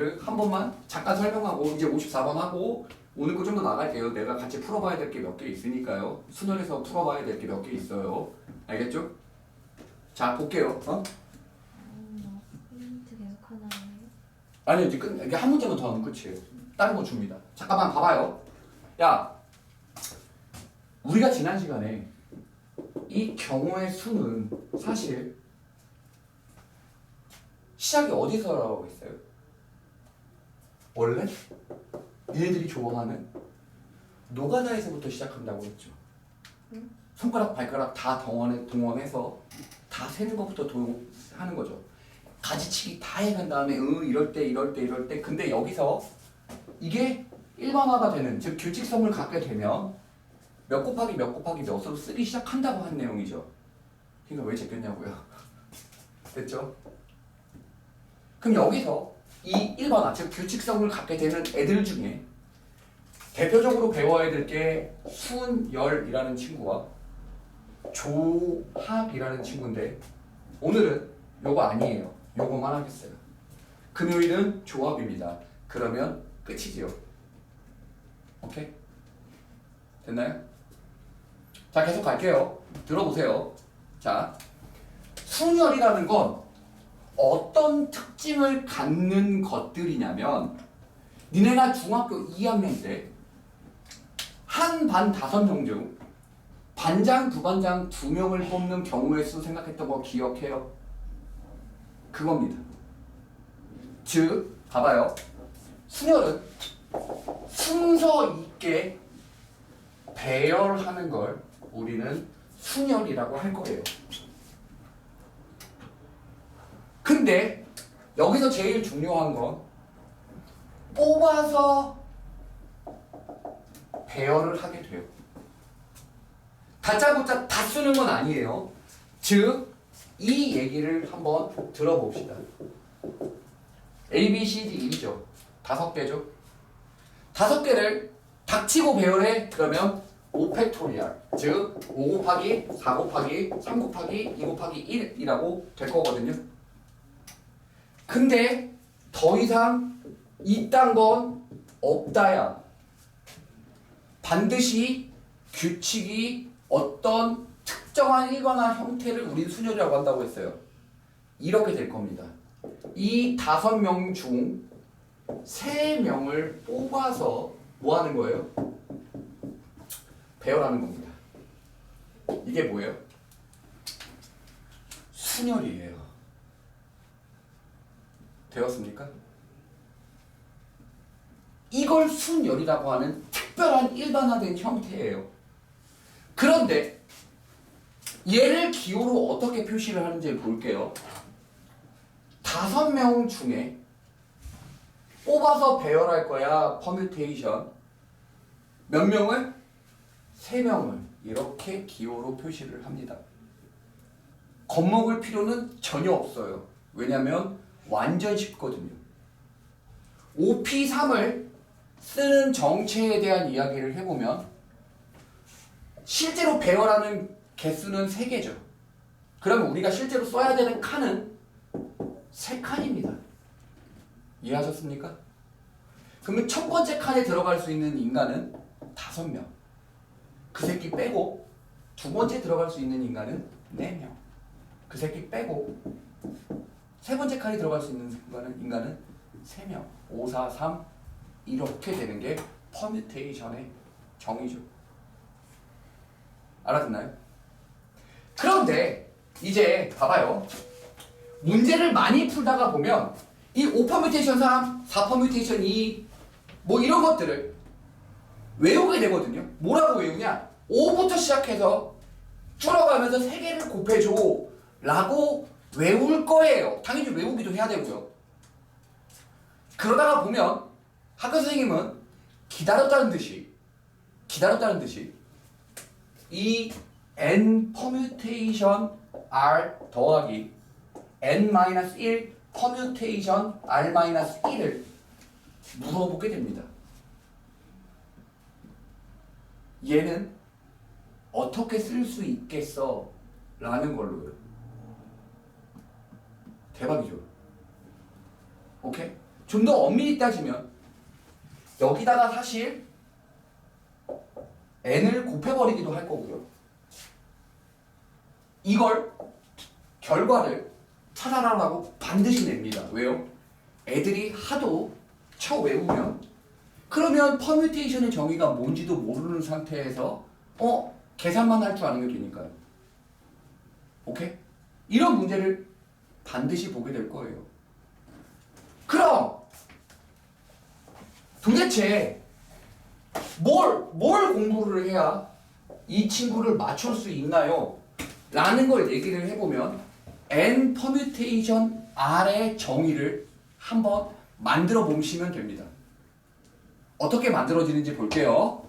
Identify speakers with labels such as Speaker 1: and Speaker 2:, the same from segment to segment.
Speaker 1: 여기를 한 번만 잠깐 설명하고 이제 54번 하고 오늘 거 좀 더 나갈게요. 내가 같이 풀어봐야 될 게 몇 개 있으니까요. 순월에서 풀어봐야 될 게 몇 개 있어요. 알겠죠? 자 볼게요. 어?
Speaker 2: 음, 포인트 계속 하나요?
Speaker 1: 아니 이제 끝 이게 한 문제만 더 하면 끝이에요. 다른 거 줍니다. 잠깐만 봐봐요. 야, 우리가 지난 시간에 이 경우의 수는 사실 시작이 어디서라고 했어요? 원래 얘네들이 좋아하는 노가다에서부터 시작한다고 했죠.
Speaker 2: 응?
Speaker 1: 손가락 발가락 다 동원해 동원해서 다 세는 것부터 도, 하는 거죠. 가지치기 다 해간 다음에 응 이럴 때 이럴 때 이럴 때 근데 여기서 이게 일반화가 되는 즉 규칙성을 갖게 되면 몇 곱하기 몇 곱하기 몇으로 쓰기 시작한다고 한 내용이죠. 이거 왜 제꼈냐고요? 됐죠? 그럼 여기서 이 일반화 즉 규칙성을 갖게 되는 애들 중에 대표적으로 배워야 될 게 순열이라는 친구와 조합이라는 친구인데 오늘은 요거 아니에요. 요거만 하겠어요. 금요일은 조합입니다. 그러면 끝이지요. 오케이? 됐나요? 자, 계속 갈게요. 들어보세요. 자, 순열이라는 건 어떤 특징을 갖는 것들이냐면 니네가 중학교 2학년 때 한 반 다섯 명 중 반장, 부반장 두 명을 뽑는 경우의 수 생각했던 거 기억해요? 그겁니다. 즉, 봐봐요. 순열은 순서 있게 배열하는 걸 우리는 순열이라고 할 거예요. 근데 여기서 제일 중요한 건 뽑아서 배열을 하게 돼요. 다짜고짜 다 쓰는 건 아니에요. 즉, 이 얘기를 한번 들어봅시다. A, B, C, D, E죠. 다섯 개죠. 다섯 개를 닥치고 배열해. 그러면 5팩토리얼. 즉, 5 곱하기 4 곱하기 3 곱하기 2 곱하기 1이라고 될 거거든요. 근데 더 이상 이딴 건 없다야. 반드시 규칙이 어떤 특정한 일관한 형태를 우린 순열이라고 한다고 했어요. 이렇게 될 겁니다. 이 다섯 명 중 세 명을 뽑아서 뭐 하는 거예요? 배열하는 겁니다. 이게 뭐예요? 순열이에요. 되었습니까? 이걸 순열이라고 하는 특별한 일반화된 형태예요. 그런데 얘를 기호로 어떻게 표시를 하는지 볼게요. 다섯 명 중에 뽑아서 배열할 거야 퍼뮤테이션 몇 명을? 세 명을 이렇게 기호로 표시를 합니다. 겁먹을 필요는 전혀 없어요. 왜냐하면 완전 쉽거든요. 5P3을 쓰는 정체에 대한 이야기를 해보면 실제로 배열하는 개수는 3개죠. 그러면 우리가 실제로 써야 되는 칸은 3칸입니다. 이해하셨습니까? 그러면 첫 번째 칸에 들어갈 수 있는 인간은 5명. 그 새끼 빼고 두 번째 들어갈 수 있는 인간은 4명. 그 새끼 빼고 세 번째 칸에 들어갈 수 있는 인간은, 인간은 3명. 5, 4, 3 이렇게 되는 게 퍼뮤테이션의 정의죠. 알아듣나요? 그런데 이제 봐봐요. 문제를 많이 풀다가 보면 이 5퍼뮤테이션 3, 4퍼뮤테이션 2, 뭐 이런 것들을 외우게 되거든요. 뭐라고 외우냐? 5부터 시작해서 줄어가면서 3개를 곱해줘 라고 외울 거예요. 당연히 외우기도 해야 되고요. 그러다가 보면 학교 선생님은 기다렸다는 듯이 기다렸다는 듯이 이 n 퍼뮤테이션 r 더하기 n-1 퍼뮤테이션 r-1을 물어보게 됩니다. 얘는 어떻게 쓸 수 있겠어? 라는 걸로요. 대박이죠. 오케이? 좀 더 엄밀히 따지면 여기다가 사실 n을 곱해버리기도 할 거고요. 이걸 결과를 찾아라라고 반드시 냅니다. 왜요? 애들이 하도 쳐 외우면 그러면 퍼뮤테이션의 정의가 뭔지도 모르는 상태에서 어 계산만 할 줄 아는 게 되니까요. 오케이? 이런 문제를 반드시 보게 될 거예요. 그럼 도대체 뭘, 뭘 공부를 해야 이 친구를 맞출 수 있나요? 라는 걸 얘기를 해보면 n 퍼뮤테이션 r의 정의를 한번 만들어 보시면 됩니다. 어떻게 만들어지는지 볼게요.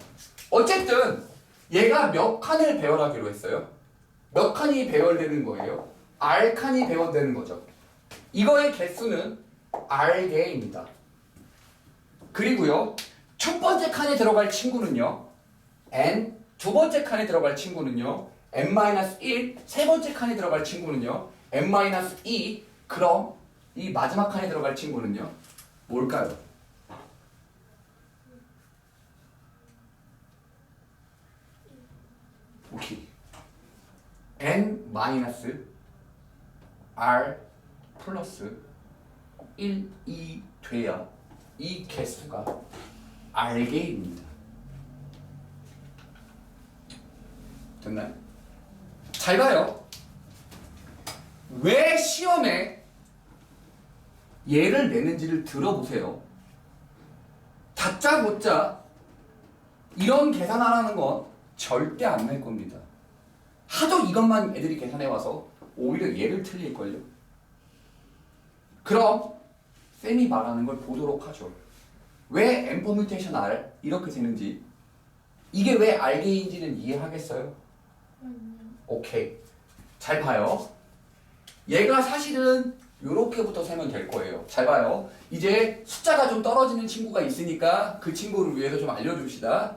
Speaker 1: 어쨌든 얘가 몇 칸을 배열하기로 했어요? 몇 칸이 배열되는 거예요? R 칸이 배열되는 거죠. 이거의 개수는 R개입니다. 그리고요, 첫 번째 칸에 들어갈 친구는요, N, 두 번째 칸에 들어갈 친구는요, N-1, 세 번째 칸에 들어갈 친구는요, N-2, 그럼 이 마지막 칸에 들어갈 친구는요, 뭘까요? 오케이. N 마이너스 R 플러스 1, 2 돼야 이 개수가 R개입니다. 됐나요? 잘 봐요. 왜 시험에 얘를 내는지를 들어보세요. 다짜고짜 이런 계산하라는 건 절대 안 낼 겁니다. 하도 이것만 애들이 계산해 와서 오히려 얘를 틀릴걸요. 그럼 쌤이 말하는 걸 보도록 하죠. 왜 M 퍼뮤테이션 R 이렇게 되는지 이게 왜 R개인지는 이해하겠어요? 오케이. 잘 봐요. 얘가 사실은 요렇게부터 세면 될 거예요. 잘 봐요. 이제 숫자가 좀 떨어지는 친구가 있으니까 그 친구를 위해서 좀 알려줍시다.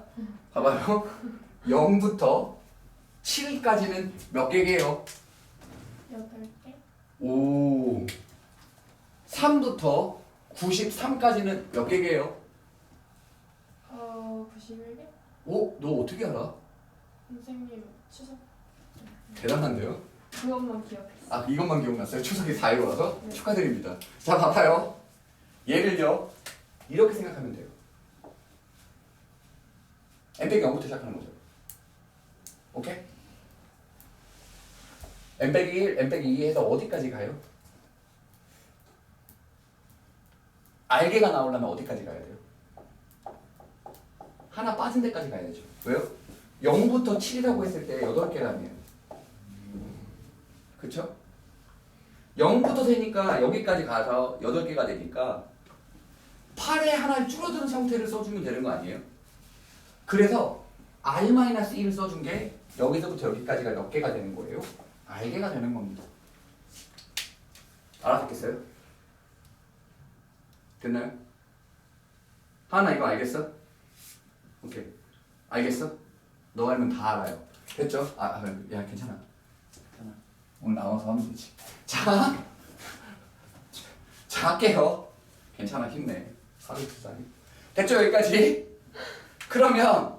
Speaker 1: 봐봐요. 0부터 7까지는 몇 개게요?
Speaker 2: 여덟 개.
Speaker 1: 오. 3부터 93까지는 몇 개게요?
Speaker 3: 어, 91개?
Speaker 1: 오, 너 어떻게 알아?
Speaker 3: 선생님 추석
Speaker 1: 대단한데요?
Speaker 3: 그것만 기억했어.
Speaker 1: 아, 이것만 기억났어요? 추석이 4일 와서?
Speaker 3: 네.
Speaker 1: 축하드립니다. 자, 봐봐요. 얘를요, 이렇게 생각하면 돼요. n 빼기 0부터 시작하는 거죠. 오케이? N 빼기 1, n 빼기 2 해서 어디까지 가요? 알개가 나오려면 어디까지 가야 돼요? 하나 빠진 데까지 가야 되죠. 왜요? 0부터 7이라고 했을 때 8개라며요. 그쵸? 0부터 세니까 여기까지 가서 8개가 되니까 8에 하나 줄어드는 상태를 써주면 되는 거 아니에요? 그래서 R-1을 써준 게 여기서부터 여기까지가 몇 개가 되는 거예요? R개가 되는 겁니다. 알아듣겠어요? 됐나요? 하나 이거 알겠어? 오케이. 알겠어? 너 알면 다 알아요. 됐죠? 아, 아, 야 괜찮아. 괜찮아. 오늘 나와서 하면 되지. 자, 자 할게요. 괜찮아 힘내. 사르트 살이. 됐죠 여기까지? 그러면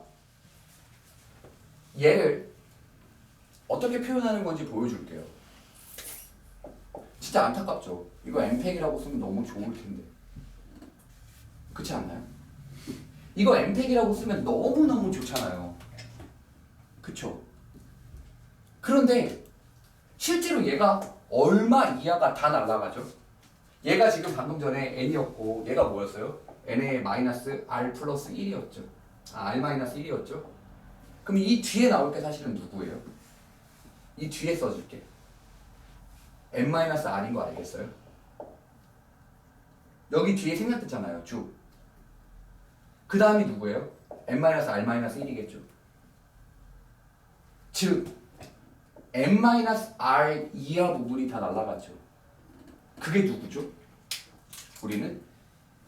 Speaker 1: 얘를 어떻게 표현하는 건지 보여줄게요. 진짜 안타깝죠. 이거 엠팩이라고 쓰면 너무 좋을 텐데. 그렇지 않나요? 이거 엠팩이라고 쓰면 너무너무 좋잖아요. 그쵸? 그런데 실제로 얘가 얼마 이하가 다 날아가죠? 얘가 지금 방금 전에 n이었고 얘가 뭐였어요? n의 마이너스 r 플러스 1이었죠. 아, r 마이너스 1이었죠. 그럼 이 뒤에 나올 게 사실은 누구예요? 이 뒤에 써줄게. n 마이너스 r인 거 알겠어요? 여기 뒤에 생략됐잖아요. 쭉. 그 다음이 누구예요? n 마이너스 r 마이너스 1이겠죠. 즉 n 마이너스 r 이하 부분이 다 날아가죠. 그게 누구죠? 우리는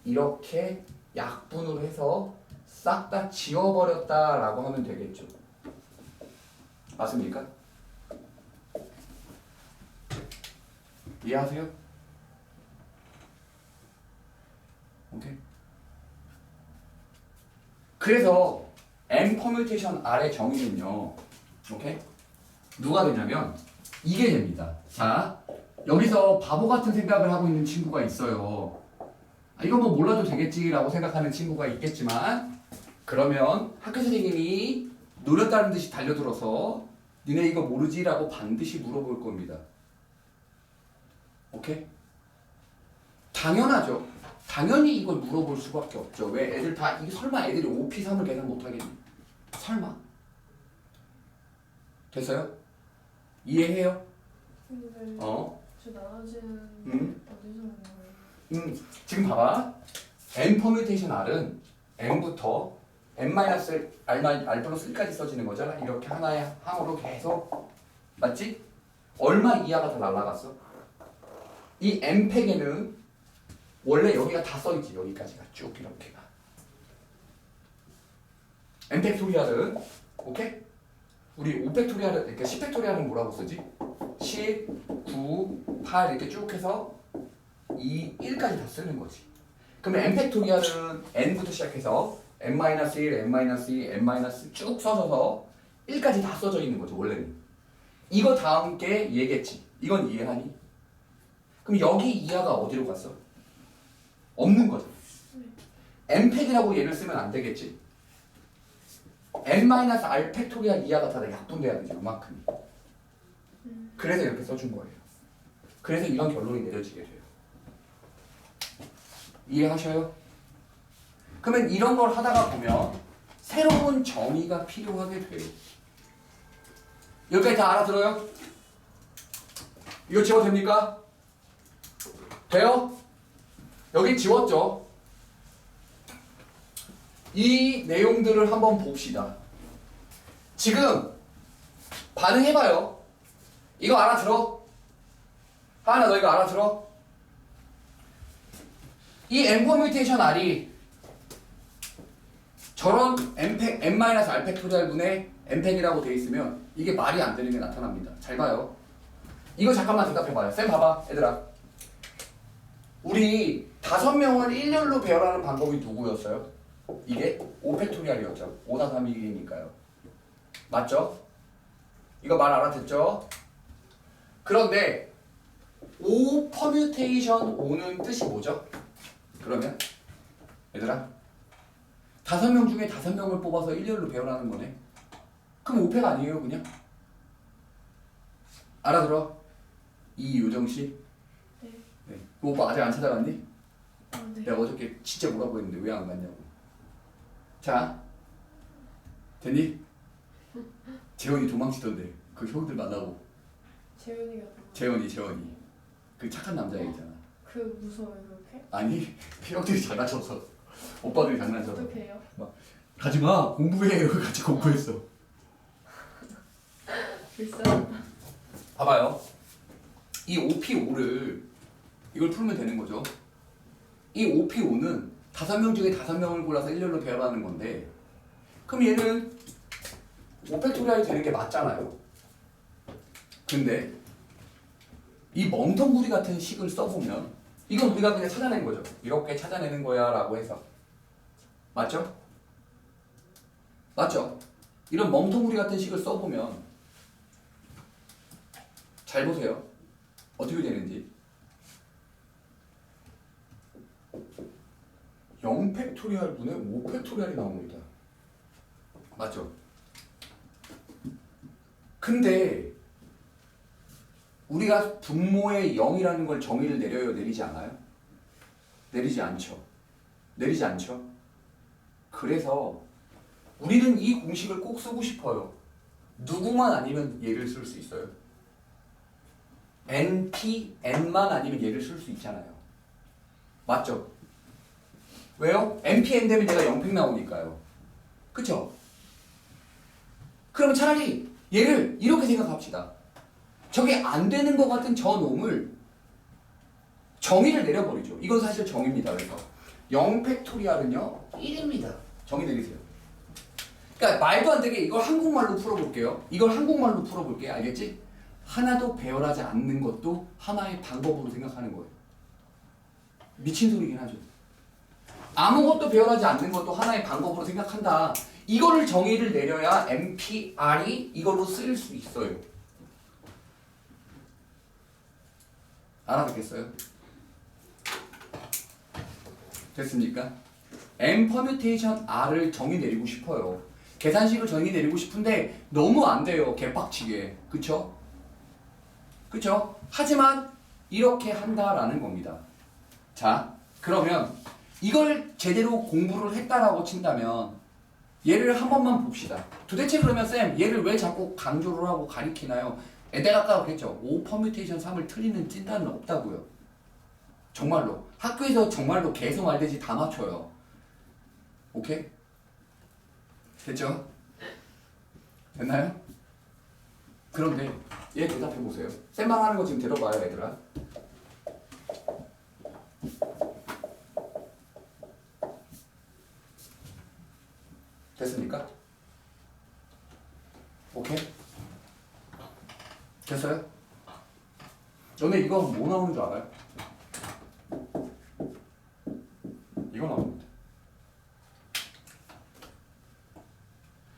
Speaker 1: 이렇게 약분으로 해서 싹 다 지워버렸다라고 하면 되겠죠. 맞습니까? 이해하세요? 오케이? 그래서 M 퍼뮤테이션 R의 정의는요. 오케이? 누가 되냐면 이게 됩니다. 자, 여기서 바보 같은 생각을 하고 있는 친구가 있어요. 아, 이건 뭐 몰라도 되겠지라고 생각하는 친구가 있겠지만 그러면 학교 선생님이 노렸다는 듯이 달려들어서 니네 이거 모르지라고 반드시 물어볼 겁니다. 오케이? 당연하죠. 당연히 이걸 물어볼 수밖에 없죠. 왜 애들 다 이게 설마 애들이 OP3을 계산 못 하겠니? 설마? 됐어요? 이해해요?
Speaker 3: 근데
Speaker 1: 어?
Speaker 3: 저 나눠지는
Speaker 1: 음.
Speaker 3: 어디서 오는 거예요?
Speaker 1: 음, 지금 봐봐. n 퍼뮤테이션 r은 n부터 n 마이너스 r r 플러스 1까지 써지는 거잖아. 이렇게 하나의 항으로 계속 맞지? 얼마 이하가 더 날라갔어? 이 n 팩에는 원래 여기가 다 써있지 여기까지가 쭉 이렇게가. n 팩토리알은 오케이? 우리 5팩토리알은 그러니까 10팩토리알은 뭐라고 쓰지? 10, 9, 8 이렇게 쭉 해서 2, 1까지 다 쓰는 거지. 그러면 n 팩토리얼은 n부터 시작해서 n-1, n-2, n- 쭉 써져서 1까지 다 써져 있는 거죠, 원래는. 이거 다음 게 얘겠지. 이건 이해하니? 그럼 여기 이하가 어디로 갔어? 없는 거죠. n 팩이라고 얘를 쓰면 안 되겠지. n-r 팩토리얼 이하가 다 약분돼야 되지, 요만큼이. 그래서 이렇게 써준 거예요. 그래서 이런 결론이 내려지게 돼요. 이해하셔요? 그러면 이런 걸 하다가 보면 새로운 정의가 필요하게 돼요. 여기까지 다 알아들어요? 이거 지워도 됩니까? 돼요? 여기 지웠죠? 이 내용들을 한번 봅시다. 지금 반응해봐요. 이거 알아들어? 하나 너 이거 알아들어? 이 n 퍼뮤테이션 r이 저런 n-r 팩토리얼 분의 n팩이라고 돼 있으면 이게 말이 안 되는 게 나타납니다. 잘 봐요. 이거 잠깐만 대답해 봐요. 쌤 봐봐, 얘들아. 우리 다섯 명을 일렬로 배열하는 방법이 누구였어요? 이게 5팩토리얼이었죠. 5다 3이니까요. 맞죠? 이거 말 알아듣죠? 그런데 5 퍼뮤테이션 5는 뜻이 뭐죠? 그러면 얘들아 다섯 명 중에 다섯 명을 뽑아서 일렬로 배열하는 거네. 그럼 5패가 아니에요, 그냥? 알아들어? 이유정 씨?
Speaker 3: 네.
Speaker 1: 네. 그 오빠 아직 안 찾아갔니?
Speaker 3: 아, 네.
Speaker 1: 내가 어저께 진짜 뭐라고 했는데 왜 안 갔냐고. 자, 됐니? 재원이 도망치던데 그 형들 만나고
Speaker 3: 재윤이가 누구?
Speaker 1: 재원이 재원이 그 착한 남자 있잖아.
Speaker 3: 그 무서워요 그렇게?
Speaker 1: 아니 형들이 장난쳐서 오빠들이 장난쳐서
Speaker 3: 어떻게 해요?
Speaker 1: 가지마 공부해 같이 공부했어.
Speaker 3: 글쎄
Speaker 1: 봐봐요. 이 OP5를 이걸 풀면 되는 거죠. 이 OP5는 다섯 명 중에 다섯 명을 골라서 일렬로 배열하는 건데 그럼 얘는 5팩토리얼이 되는 게 맞잖아요. 근데 이 멍텅구리 같은 식을 써보면 이건 우리가 그냥 찾아낸 거죠. 이렇게 찾아내는 거야 라고 해서 맞죠? 맞죠? 이런 멍텅구리 같은 식을 써보면 잘 보세요. 어떻게 되는지. 0 팩토리얼 분의 5 팩토리얼이 나옵니다. 맞죠? 근데 우리가 분모의 0이라는 걸 정의를 내려요, 내리지 않아요? 내리지 않죠. 내리지 않죠. 그래서 우리는 이 공식을 꼭 쓰고 싶어요. 누구만 아니면 얘를 쓸 수 있어요. NP, N만 아니면 얘를 쓸 수 있잖아요. 맞죠? 왜요? NP, N 되면 얘가 0팩 나오니까요. 그쵸? 그러면 차라리 얘를 이렇게 생각합시다. 저게 안 되는 것 같은 저 놈을 정의를 내려버리죠. 이건 사실 정의입니다. 그래서 0팩토리얼은요 1입니다. 정의 내리세요. 그러니까 말도 안 되게 이걸 한국말로 풀어볼게요. 이걸 한국말로 풀어볼게. 알겠지? 하나도 배열하지 않는 것도 하나의 방법으로 생각하는 거예요. 미친 소리긴 하죠. 아무것도 배열하지 않는 것도 하나의 방법으로 생각한다. 이거를 정의를 내려야 MPR이 이걸로 쓰일 수 있어요. 알아듣겠어요? 됐습니까? M 퍼뮤테이션 R을 정의 내리고 싶어요. 계산식을 정의 내리고 싶은데 너무 안 돼요. 개빡치게. 그쵸? 그쵸? 하지만 이렇게 한다라는 겁니다. 자, 그러면 이걸 제대로 공부를 했다라고 친다면 얘를 한 번만 봅시다. 도대체 그러면 쌤 얘를 왜 자꾸 강조를 하고 가리키나요? 에, 내가 아까 그랬죠. 5 퍼뮤테이션 3을 틀리는 찐따는 없다고요. 정말로 학교에서 정말로 계속 말되지 다 맞춰요. 오케이? 됐죠? 됐나요? 그런데 얘 대답해 보세요. 쌤만 하는 거 지금 들어봐요, 얘들아. 됐습니까? 오케이? 됐어요? 너네 이거 뭐 나오는 줄 알아요? 이거 나옵니다.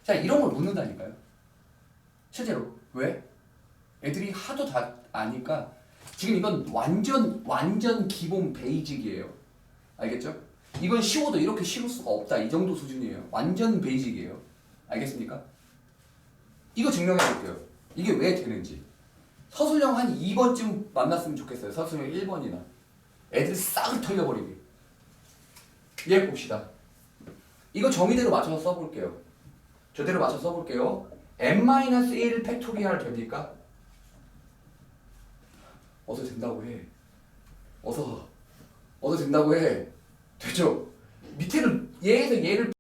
Speaker 1: 자, 이런 걸 묻는다니까요. 실제로. 왜? 애들이 하도 다 아니까 지금 이건 완전 완전 기본 베이직이에요. 알겠죠? 이건 쉬워도 이렇게 쉬울 수가 없다. 이 정도 수준이에요. 완전 베이직이에요. 알겠습니까? 이거 증명해 볼게요. 이게 왜 되는지. 서술형 한 2번쯤 만났으면 좋겠어요. 서술형 1번이나. 애들 싹 털려버리게. 얘 봅시다. 이거 정의대로 맞춰서 써볼게요. 저대로 맞춰서 써볼게요. n-1 팩토리얼 됩니까? 어서 된다고 해. 어서. 어서 된다고 해. 되죠? 밑에를 얘에서 얘를